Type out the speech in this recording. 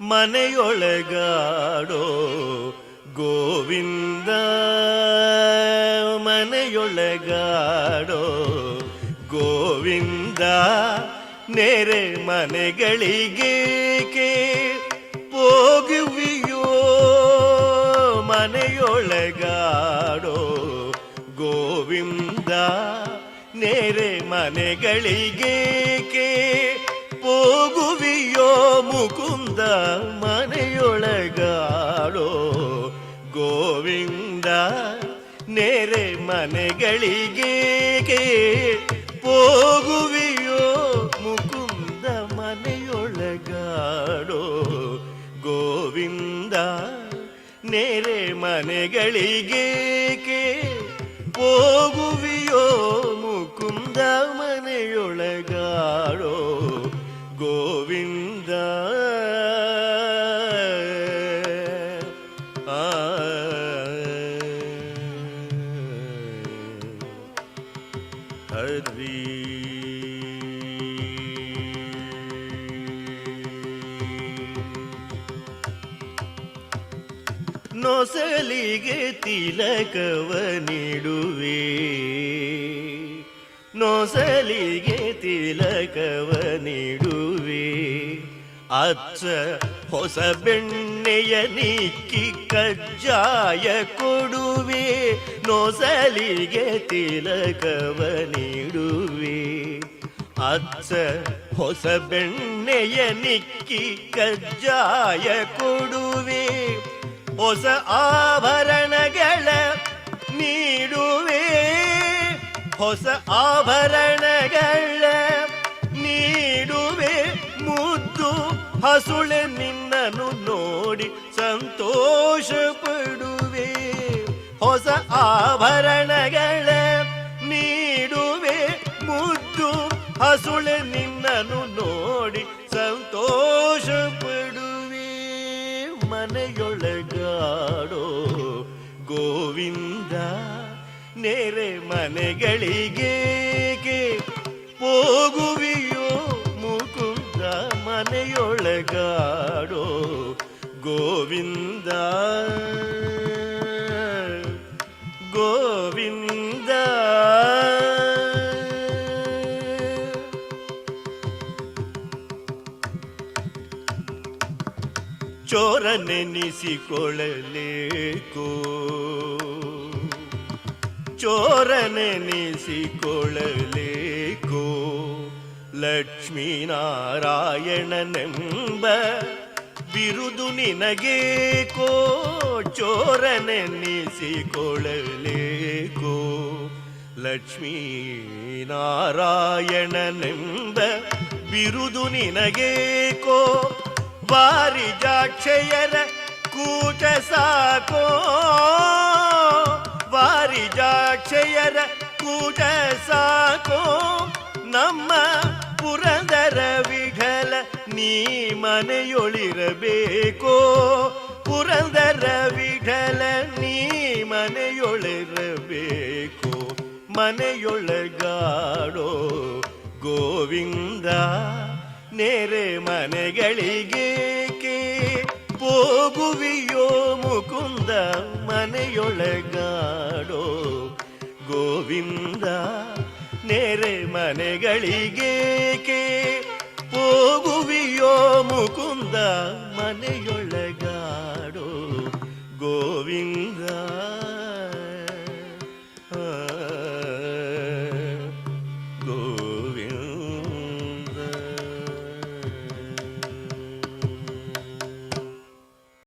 ಮನೆಯೊಳಗಾಡೋ ಗೋವಿಂದ. ಮನೆಯೊಳಗಾಡೋ ಗೋವಿಂದ. ನೆರೆ ಮನೆಗಳಿಗೆ ಹೋಗುವಿಯೋ. ಮನೆಯೊಳಗಾಡೋ ಗೋವಿಂದ. ನೆರೆ ಮನೆಗಳಿಗೇಕೆ ಹೋಗುವಿಯೋ ಮುಕುಂದ ಮನೆಯೊಳಗಾಡೋ ಗೋವಿಂದ ನೆರೆ ಮನೆಗಳಿಗೇಕೆ ಹೋಗುವಿಯೋ ಮುಕುಂದ ಮನೆಯೊಳಗಾಡೋ ಗೋವಿಂದ ನೆರೆ ಮನೆಗಳಿಗೇಕೆ ಹೋಗುವಿಯೋ ಮುಕುಂದ ಮನೆಯೊಳಗಾಡೋ ನೊಸಲಿಗೆ ತಿಲಕವ ನೀಡುವೆ ನೊಸಲಿಗೆ ತಿಲಕವ ನೀಡುವೆ ಅಚ್ಚ ಹೊಸ ಬೆಣ್ಣೆಯ ನೀಕ್ಕಿ ಕಜ್ಜಾಯ ಕೊಡುವೆ, ನೊಸಲಿಗೆ ತಿಲಕವ ನೀಡುವೆ. ಅಚ್ಚ ಹೊಸ ಬೆಣ್ಣೆಯ ನಿಕ್ಕಿ ಕಜ್ಜಾಯ ಕೊಡುವೆ, ಹೊಸ ಆಭರಣಗಳ ನೀಡುವೆ. ಹೊಸ ಆಭರಣಗಳ ಹಸುಳೆ ನಿನ್ನನ್ನು ನೋಡಿ ಸಂತೋಷ ಪಡುವೆ ಹೊಸ ಆಭರಣಗಳ ನೀಡುವೆ. ಮುದ್ದು ಹಸುಳೆ ನಿನ್ನನ್ನು ನೋಡಿ ಸಂತೋಷ ಪಡುವೆ ಮನೆಯೊಳಗಾಡೋ ಗೋವಿಂದ, ನೆರೆ ಮನೆಗಳಿಗೇಕೆ ಮನೆಯೊಳಗಾಡೋ ಗೋವಿಂದ ಗೋವಿಂದ ಚೋರನೆನಿಸಿಕೊಳ್ಳಲೇಕೋ ಚೋರನೆನಿಸಿಕೊಳ್ಳಲೇಕೋ ಲಕ್ಷ್ಮೀನಾರಾಯಣನೆಂಬ ಬಿರುದು ನಿನಗೇಕೋ ಚೋರನೆನ್ನಿಸಿಕೊಳ್ಳಲೇಕೋ ಲಕ್ಷ್ಮೀನಾರಾಯಣನೆಂಬ ಬಿರುದು ನಿನಗೇಕೋ ವಾರಿಜಾಕ್ಷಯರ ಕೂಟ ಸಾಕೋ. ವಾರಿಜಾಕ್ಷಯರ ಕೂಟ ಸಾಕೋ. ನಮ್ಮ ಪುರಂದರ ವಿಠಲ ನೀ ಮನೆಯೊಳಿರಬೇಕೋ ಪುರಂದರ ವಿಠಲ ನೀ ಮನೆಯೊಳಿರಬೇಕು ಮನೆಯೊಳಗಾಡೋ ಗೋವಿಂದ ನೆರೆ ಮನೆಗಳಿಗೇಕೆ ಹೋಗುವಿಯೋ ಮುಕುಂದ ಮನೆಯೊಳಗಾಡೋ ಗೋವಿಂದ ನೆರೆ ಮನೆಗಳಿಗೇಕೆ? ಹೋಗುವಿಯೋ ಮುಕುಂದ ಮನೆಯೊಳಗಾಡೋ ಗೋವಿಂದ